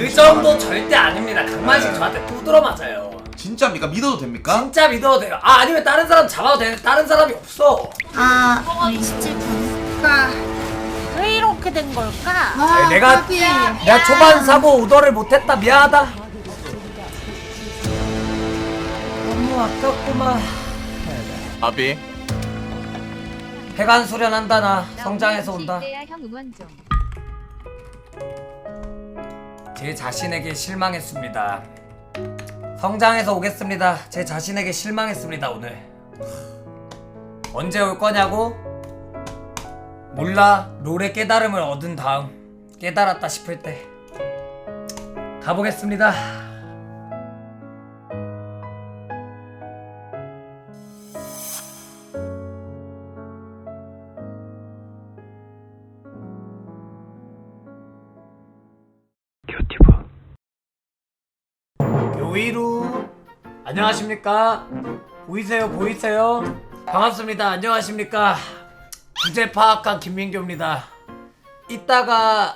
그 정도 절대 아닙니다. 강만식 저한테 두드러 맞아요. 진짜입니까? 믿어도 됩니까? 진짜 믿어도 돼요. 아 아니면 다른 사람 잡아도 되는데 다른 사람이 없어. 아 27분 아, 왜 이렇게 된 걸까? 아 네, 내가- 까비. 내가 초반 사고 우도를 못했다 미안하다. 너무 아깝구만. 아비 해관 수련한다 나 성장해서 온다. 제 자신에게 실망했습니다. 성장해서 오겠습니다. 제 자신에게 실망했습니다 오늘. 언제 올 거냐고? 몰라. 롤의 깨달음을 얻은 다음 깨달았다 싶을 때 가보겠습니다. 요이루. 안녕하십니까? 보이세요? 보이세요? 반갑습니다. 안녕하십니까? 주제 파악한 김민규입니다. 이따가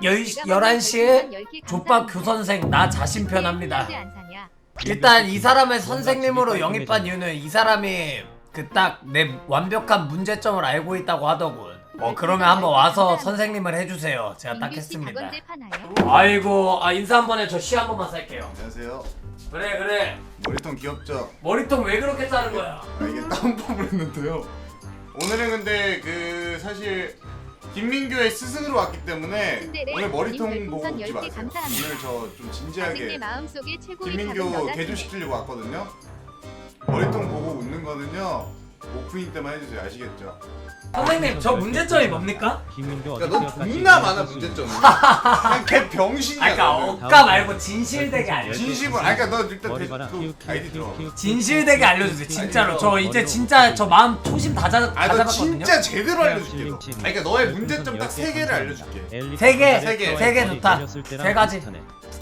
10, 11시에 족밥 교선생 나 자신 편합니다. 일단 이 사람을 선생님으로 영입한 이유는 이 사람이 그 딱 내 완벽한 문제점을 알고 있다고 하더군 어 그러면 한번 와서 선생님을 해주세요 제가 딱 했습니다 아이고 아 인사 한 번에 저시 한 번만 살게요 안녕하세요. 그래 그래 머리통 귀엽죠? 머리통 왜 그렇게 자른 거야? 아, 이게 다운펌을 했는데요. 오늘은 근데 그 사실 김민규의 스승으로 왔기 때문에 오늘 머리통 님 보고 웃지 10개 마세요. 오늘 저좀내 진지하게 마음속에 최고의 작은 김민규. 개조시키려고 왔거든요. 머리통 보고 웃는 거는요. 오프닝 때만 해주세요. 아시겠죠? 선생님 저 문제점이 뭡니까? 김민규 그러니까 넌 존나 많아 문제점이. 그냥 걔 병신이야. 아까 너는. 억까 말고 진실되게 알려주세요 진심을. 아 그러니까 너 일단 머리 대- 봐라. 그 키우, 아이디 들어. 키우, 진실되게 알려주세요 진짜로 저 이제 진짜 저 마음 초심 다, 잡, 다 아너 잡았거든요 진짜 제대로 알려줄게. 너. 아니 그러니까 너의 문제점 딱 세 개를 알려줄게. 세 개, 세 개. 세개 좋다. 세 가지.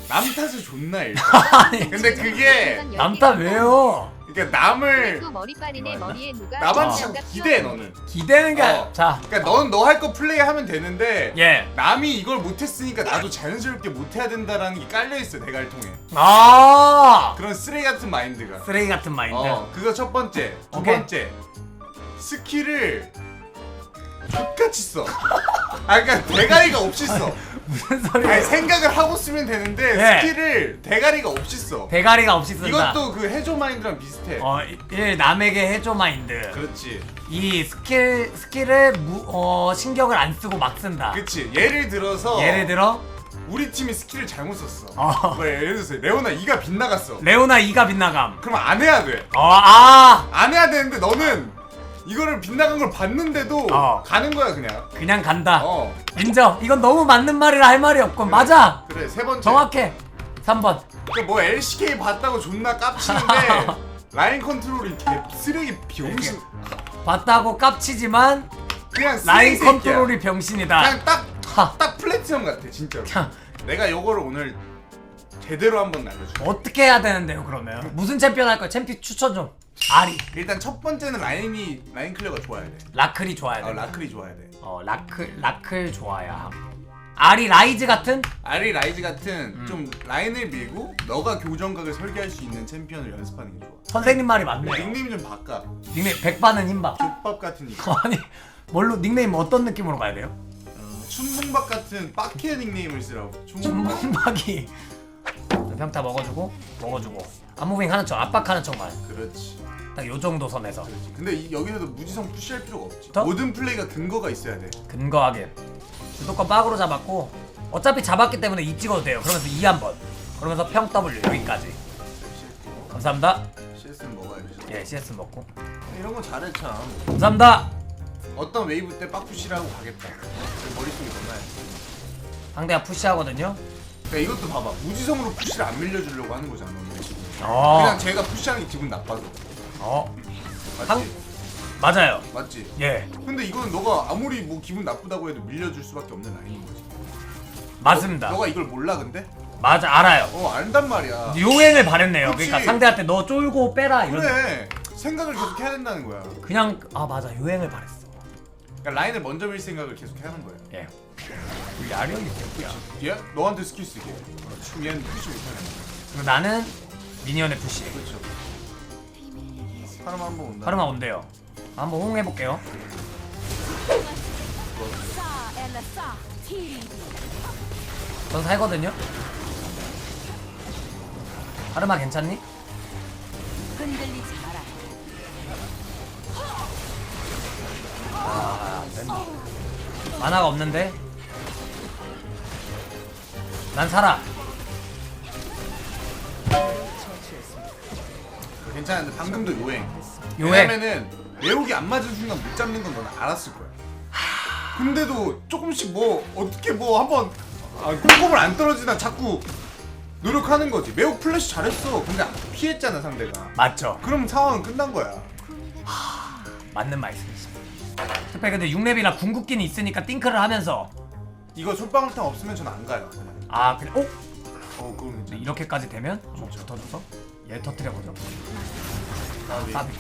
남 탓을 존나 해. 아니 근데 그게 남탓 왜요? 그러니까 남을 또 머리빨이네 머리에 누가 나만 장갑 자꾸 기대해. 너는. 기대는 게 어. 자, 그러니까 넌너할 거 플레이 하면 되는데 예. 남이 이걸 못했으니까 나도 자연스럽게 못해야 된다라는 게 깔려 있어 내가를 통해. 아 그런 쓰레기 같은 마인드가. 쓰레기 같은 마인드 어 그거 첫 번째. 두 오케이. 번째 스킬을 똑같이 써. 아 그러니까 대가리가 없이 써. 무슨 소리야 아니 생각을 하고 쓰면 되는데 예. 스킬을 대가리가 없이 써. 대가리가 없이 쓴다 이것도 그 해조 마인드랑 비슷해. 어, 일 남에게 해줘 마인드 그렇지. 이 스킬 스킬을 무, 어, 신경을 안 쓰고 막 쓴다. 그치. 예를 들어서 예를 들어 우리 팀이 스킬을 잘못 썼어. 어. 뭐 예를 들어서 레오나 이가 빗나갔어. 레오나 이가 빗나감. 그럼 안 해야 돼. 어, 아 안 해야 되는데 너는 이거를 빗나간 걸 봤는데도 어. 가는 거야 그냥. 그냥 간다. 어. 인정. 이건 너무 맞는 말이라 할 말이 없고 맞아. 그래 세 번째. 정확해. 3번. 그뭐 LCK 봤다고 존나 깝치는데 라인 컨트롤이 개 쓰레기 병신. 봤다고 깝치지만 그냥 쓰레기 라인 새끼야. 컨트롤이 병신이다. 그냥 딱 하. 딱 플래티넘 같아 진짜로. 그냥 내가 요거를 오늘 제대로 한번 날려줄게. 어떻게 해야 되는데요 그러면? 무슨 챔피언 할 거야? 챔피언 추천 좀. 아리. 일단 첫 번째는 라인이 라인 클리어가 좋아야 돼. 라클이 좋아야 돼. 어, 라클이 좋아야 돼. 어 라클 라클 좋아야. 함. 아리 라이즈 같은? 아리 라이즈 같은 음. 좀 라인을 밀고 너가 교정각을 설계할 수 있는 챔피언을 연습하는 게 좋아. 선생님 말이 맞네요. 닉네임 좀 바꿔. 닉네임 백반은 흰밥. 족밥 같은 닉네임. 아니 뭘로 닉네임 어떤 느낌으로 가야 돼요? 춘봉박 같은 빡해 닉네임을 쓰라고. 춘봉박. 춘봉박이 평타 먹어주고 먹어주고 안무빙 하는 척 압박하는 척만 그렇지. 딱 요 정도 선에서 그렇지. 근데 이, 여기서도 무지성 푸시할 필요가 없지. 더? 모든 플레이가 근거가 있어야 돼. 근거하게 주도권 빡으로 잡았고 어차피 잡았기 때문에 2 찍어도 돼요 그러면서 2 한번 그러면서 평 W 여기까지 감사합니다 CS는 먹어야지. 예 CS 먹고 이런 거 잘해 참. 감사합니다 어떤 웨이브 때 빡푸시라고 가겠다. 그 머릿속에 넣어놔야지. 상대가 푸시하거든요 그러니까 이것도 봐봐. 무지성으로 푸시를 안 밀려주려고 하는 거잖아. 지금. 어, 그냥 제가 푸시하는 게 기분 나빠서. 어 맞지? 상- 맞아요 맞지? 예 근데 이거는 너가 아무리 뭐 기분 나쁘다고 해도 밀려줄 수밖에 없는 라인인 거지. 맞습니다 너, 가 이걸 몰라 근데? 맞아 알아요 어 안단 말이야. 요행을 바랬네요 그치. 그러니까 상대한테 너 쫄고 빼라 이런 그래 생각을 계속 해야 된다는 거야. 그냥 아 맞아 요행을 바랬어 그러니까 라인을 먼저 밀 생각을 계속 해야 하는 거예요. 예. 우리 아령이 됐고요. 얘 너한테 스킬 쓰게. 그럼 얘는 푸시 못하네. 그리고 나는 미니언의 푸시. 그렇죠. 사람 한번 온다. 카르마 온대요. 한번 호응해볼게요. 전 살거든요. 카르마 괜찮니? 아, 안 된다. 만화가 없는데? 난 살아. 괜찮은데 방금도 요행. 요행. 왜냐면은 매혹이 안 맞은 순간 못 잡는 건 너는 알았을 거야. 근데도 조금씩 뭐 어떻게 뭐 한번 아, 꼼꼼을 안 떨어지나 자꾸 노력하는 거지. 매혹 플래시 잘했어. 근데 피했잖아 상대가. 맞죠? 그럼 상황은 끝난 거야. 맞는 말씀이십 특히 근데 6렙이라 궁극기는 있으니까 띵크를 하면서 이거 솔방울탕 없으면 전 안 가요. 그냥. 아 그래 어? 어 그럼 근데 괜찮아. 이렇게까지 되면 좀 붙어줘서 얘 터뜨려 보죠. 나비. 까비.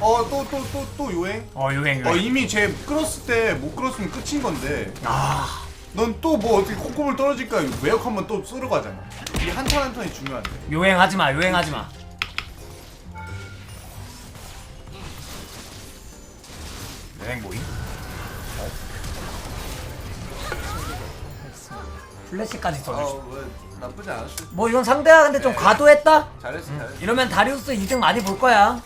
어또 또 또 또 요행? 어 유행 어 유행. 이미 쟤 끌었을 때 못 끌었으면 끝인 건데 아 넌 또 뭐 어떻게 콧구멍을 떨어질까 매혹 한번 또 쏘러 가잖아 이게 한턴 한 턴이 중요한데 유행하지 마 유행하지 마. 유행 모임? 어? 플래시까지 써주시. 뭐 나쁘지 않았어 뭐 이건 상대가 근데 좀 과도했다? 잘했어 잘했어 이러면 다리우스 2등 많이 볼 거야.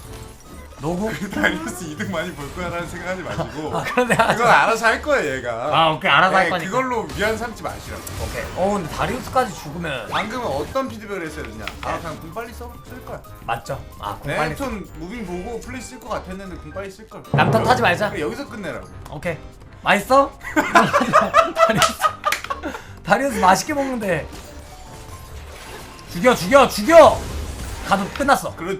노구? 다이어스 2등 많이 볼 거야라는 생각하지 마시고 아 그런데 그건 알아서 할 거야 얘가 아 오케이 알아서 할 네, 거니까. 그걸로 미안 삼지 마시라고 오케이. 어 근데 다리우스까지 죽으면 방금은 어떤 피드백을 했어야 되냐 아 그냥 궁 빨리 써, 쓸 거야 맞죠? 아공 빨리. 네톤 무빙 보고 플레이 쓸 것 같았는데 궁 빨리 쓸 걸 남턴 타지 말자. 그래 여기서 끝내라고 오케이. 맛있어? 다리우스. 다리우스 맛있게 먹는데. 죽여 죽여 죽여. 가도 끝났어. 그래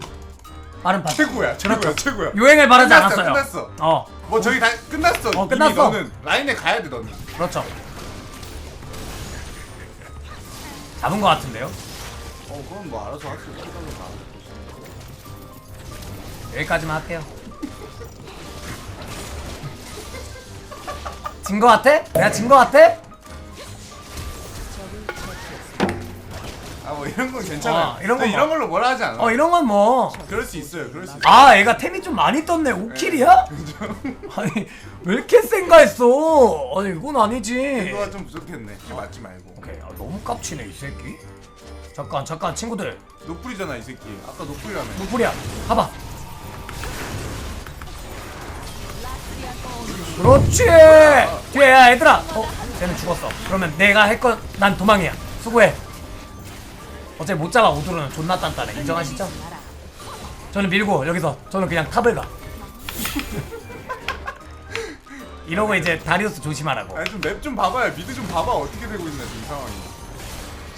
빠른 파. 최고야 최고야 최고야 유행을 바라지 끝났어, 않았어요. 끝났어. 어 뭐 저기 다 끝났어. 어, 끝났어. 너는 라인에 가야 돼 너는. 그렇죠. 잡은 거 같은데요? 어 그건 뭐 알아서 할수 있어. 여기까지만 할게요. 진 거 같아? 내가 진 거 같아? 뭐 이런 건 괜찮아. 어, 이런 이런 뭐. 걸로 뭐라 하지 않아. 어 이런 건 뭐. 그럴 수 있어요. 그럴 수 있어. 아 얘가 템이 좀 많이 떴네 5킬이야? 아니 왜 이렇게 센가 했어 아니 이건 아니지 이거가 좀 부족했네. 키 맞지 말고. 오케이 아, 너무 깝치네 이 새끼 잠깐 잠깐 친구들 노플이잖아 이 새끼. 아까 노플이라며. 누구야 가봐 그렇지 뒤에 야 얘들아 어 쟤는 죽었어 그러면 내가 할 건 난 도망이야 수고해 어차피 못 잡아 오두루는. 존나 단단해. 인정하시죠? 저는 밀고 여기서. 저는 그냥 탑을 가. 이러고 이제 다리우스 조심하라고. 아니 좀 맵 좀 봐봐요. 미드 좀 봐봐. 어떻게 되고 있나 지금 상황이.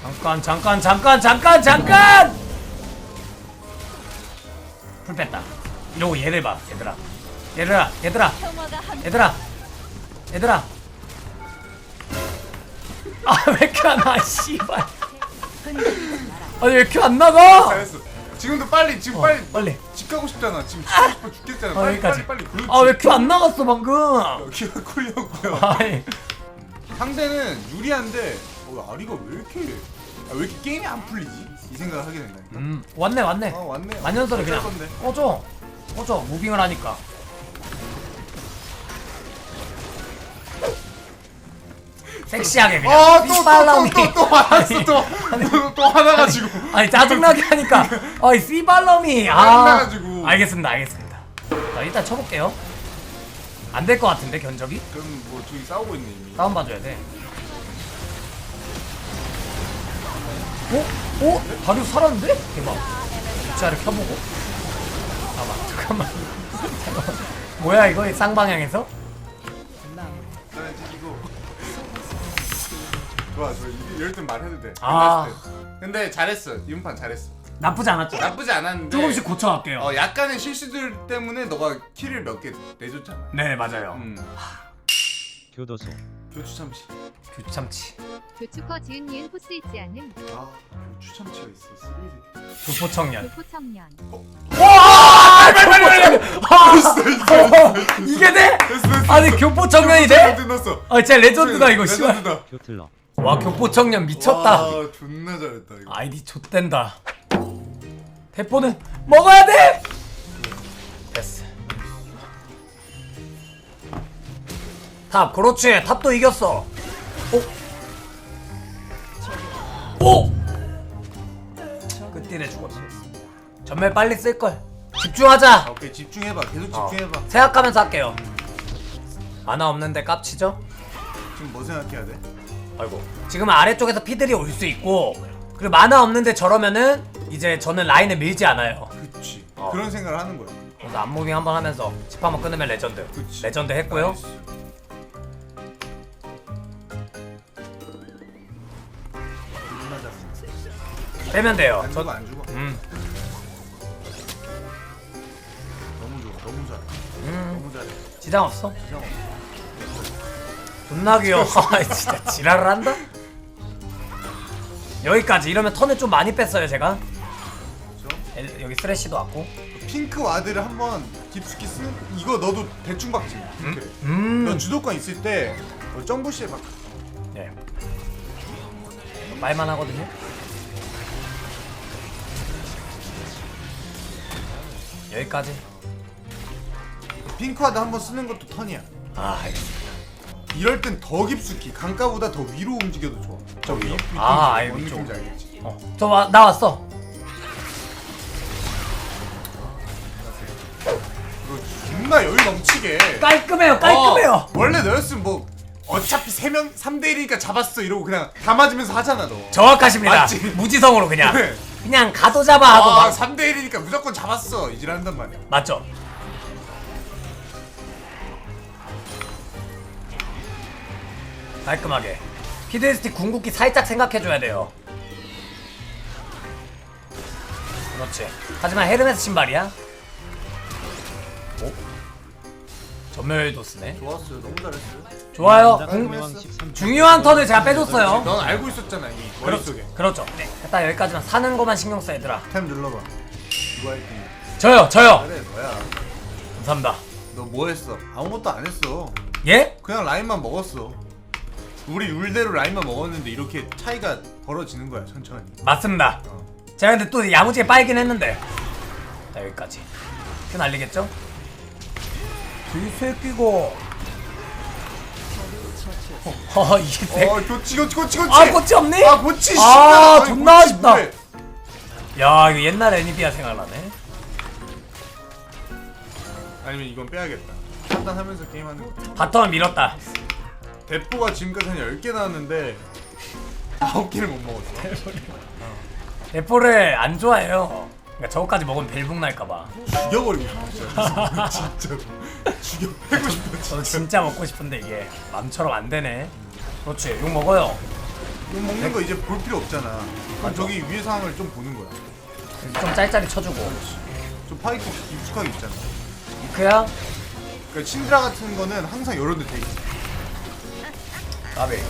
잠깐 잠깐 잠깐 잠깐 잠깐! 풀 뺐다. 이러고 얘들 봐 얘들아. 얘들아 얘들아. 얘들아. 얘들아. 아왜 이렇게 안나 씨발 아니 왜 이렇게 안 나가 잘했어. 지금도 빨리 지금 어, 빨리 빨리 집 가고 싶잖아. 지금 집 가고 싶어 죽겠잖아. 어, 빨리 여기까지 빨리 빨리. 아왜 이렇게 안 나갔어 방금 여기가 쿨이었고요. 아니 상대는 유리한데 어, 아리가 왜 이렇게 아, 왜 이렇게 게임이 안 풀리지? 이 생각을 하게 된다니까. 음 왔네 왔네 어 왔네. 만년설을 그냥 건데. 꺼줘 꺼줘 무빙을 하니까 섹시하게 그냥. 어또또또또 화났어 또또 또 화나가 지고. 아니 짜증나게 하니까 아이 씨발놈이 아 짜증나가지고. 알겠습니다 알겠습니다 자 일단 쳐볼게요 안 될 것 같은데 견적이? 그럼 뭐 저기 싸우고 있네 이미. 다운 봐줘야 돼 어? 어? 다리우 살았는데? 대박 주차를 켜보고 잠깐만 잠깐만 뭐야 이거 이 쌍방향에서? 좋아 좋아 이- 이럴 땐 말해도 돼. 아. 끝났을 때. 근데 잘했어 이번 판 잘했어. 나쁘지 않았죠? 나쁘지 않았는데. 조금씩 고쳐갈게요 어 약간의 실수들 때문에 너가 키를 몇 개 내줬잖아. 네 맞아요 음. 교도소 교추 참치. 규참치 교추커 지은 니은 포스 있지 않음 아 교추 참치가 있어. 쓰레기. 교포청년 교포 청년 와! 아 교포 청년 아, 이게 돼? 됐어 됐어 아니 교포 청년이 돼? 끝났어 아 진짜 레전드다 이거 씨발 레전드다 교틀러 와 교포 청년 미쳤다. 와 존나 잘했다 이거. 아이디 좆된다. 대포는 먹어야 돼! 됐어. 탑 그렇지. 탑도 이겼어. 오? 오? 끝딜에 죽었어 전멸 빨리 쓸 걸. 집중하자. 오케이 집중해봐. 계속 어. 집중해봐. 생각하면서 할게요. 만화 없는데 깝치죠? 지금 뭐 생각해야 돼? 아이고. 지금 아래쪽에서 피들이 올 수 있고 그리고 만화 없는데 저러면은 이제 저는 라인을 밀지 않아요. 그치. 어. 그런 생각을 하는 거야. 그래서 안무빙 한번 하면서 집 한번 끊으면 레전드. 그치. 레전드 했고요. 나이스. 빼면 돼요. 안 저, 죽어 안 죽어. 음, 너무 좋아. 너무 잘해. 음. 너무 잘해. 지장 없어? 지장 없어. 존나 귀여워. 아, 진짜 지랄을 한다? 여기까지. 이러면 턴을 좀 많이 뺐어요 제가? 엘- 여기 쓰레쉬도 왔고. 핑크 와드를 한번 깊숙이 쓰는 이거 너도 대충 박지? 핑크를. 너 음 주도권 있을 때뭐 점부시에 박 네. 말만 하거든요. 여기까지. 핑크 와드 한번 쓰는 것도 턴이야. 아 알겠습니다 이럴 땐 더 깊숙이 강가보다 더 위로 움직여도 좋아. 저 위, 위 아, 아예 뭔 위쪽. 느낌인지 알겠지. 어, 저 와, 나왔어. 이거 존나 여유 넘치게. 깔끔해요 깔끔해요. 어, 원래 너였으면 뭐 어차피 3명 3대 1이니까 잡았어. 이러고 그냥 다 맞으면서 하잖아 너. 정확하십니다. 맞지? 무지성으로 그냥. 그래. 그냥 가도 잡아 하고 아 막. 3대 1이니까 무조건 잡았어. 이질 한단 말이야. 맞죠? 깔끔하게. 피드스틱 궁극기 살짝 생각해줘야 돼요. 그렇지. 하지만 헤르메스 신발이야? 오? 전멸도 쓰네. 좋았어요. 너무 잘했어요. 좋아요. 남자 궁- 공유왕 13 중요한 턴을 제가 빼줬어요. 넌 알고 있었잖아 이미. 머릿속에. 그렇죠. 네. 딱 여기까지만 사는 것만 신경 써 얘들아 템 눌러봐. 이거 할게 저요 저요. 그래 너야. 감사합니다. 너 뭐 했어? 아무것도 안 했어. 예? 그냥 라인만 먹었어 우리 룰대로 라인만 먹었는데 이렇게 차이가 벌어지는 거야 천천히 맞습니다 어. 제가 근데 또 야무지게 빨긴 했는데 자 여기까지 그 날리겠죠? 이 새끼고 어 이게 돼? 어 고치 고치 고치 고치 아 꽃이 없니? 아 고치 아, 씨발. 존나 고치 아쉽다. 뭐해. 야 이거 옛날 애니비아 생각나네 아니면 이건 빼야겠다 판단하면서 게임하는 거 바텀을 밀었다 대포가 지금까지 한 10개 나왔는데 9개를 못 먹었어. 대포를 안 좋아해요. 그러니까 저거까지 먹으면 벨붕 날까봐. 죽여버리고 싶어. 진짜 진짜로. 죽여 패고 싶어 저도 진짜 진짜 먹고 싶은데 이게 맘처럼 안 되네. 그렇지. 욕 먹어요. 이거 먹는 거 이제 볼 필요 없잖아. 그럼 저기 위의 상황을 좀 보는 거야. 좀 짤짤이 쳐주고. 좀 파이터 익숙하게 있잖아. 이크야? 그러니까 신드라 같은 거는 항상 이런 데돼 있어 아베.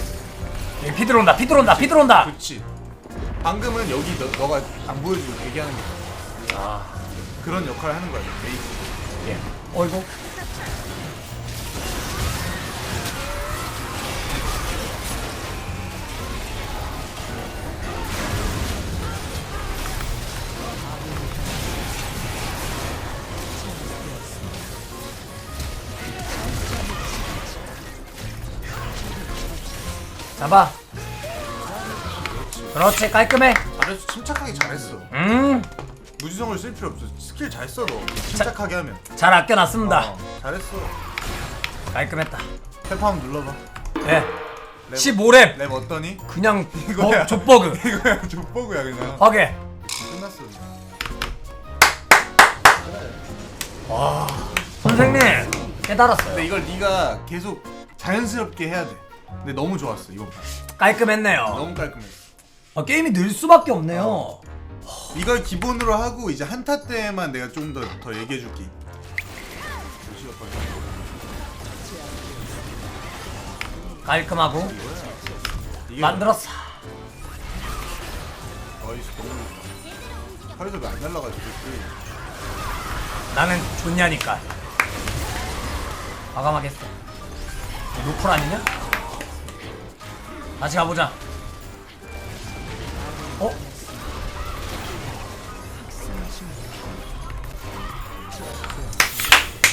여기 피 들어온다 피 들어온다 피 들어온다. 그렇지 방금은 여기 너, 너가 안 보여주고 대기하는 거야. 아. 그런 역할을 하는 거야 메이크. 예. 어이구. 잡아. 그렇지 깔끔해. 아래서 침착하게 잘했어 음, 무지성을 쓸 필요 없어 스킬 잘 써 너 침착하게 하면 잘 아껴놨습니다. 어, 잘했어 깔끔했다. 탭 한번 눌러봐 예. 랩, 15랩. 랩 어떠니? 그냥 이거야. 버, 족버그. 이거야 족보구야 그냥 확인. 끝났어 선생님 깨달았어요. 근데 이걸 네가 계속 자연스럽게 해야 돼 근데 너무 좋았어 이거 깔끔했네요. 너무 깔끔했어 아, 게임이 늘 수밖에 없네요. 이걸 기본으로 하고 이제 한타 때만 내가 좀 더 더 얘기해 줄게 깔끔하고 이게 만들었어. 어이씨 너무 좋다 하루도 왜안 날라가지고 그치? 나는 좋냐니까 과감하겠어 노플 아니냐? 다시 가보자. 어?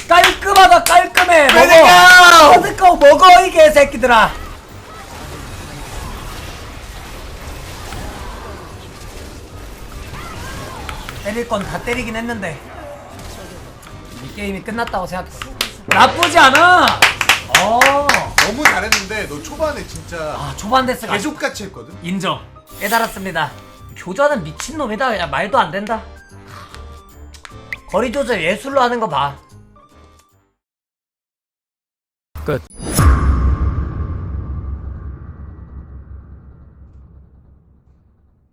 깔끔하다 깔끔해. 먹어! 어드꺼 먹어 이게 새끼들아. 때릴 건 다 때리긴 했는데. 이 게임이 끝났다고 생각해 나쁘지 않아. 어. 너무 잘했는데 너 초반에 진짜 아 초반 데스가 개족같이 했거든? 인정. 깨달았습니다. 교전은 미친놈이다. 야 말도 안 된다. 거리 조절 예술로 하는 거봐. 끝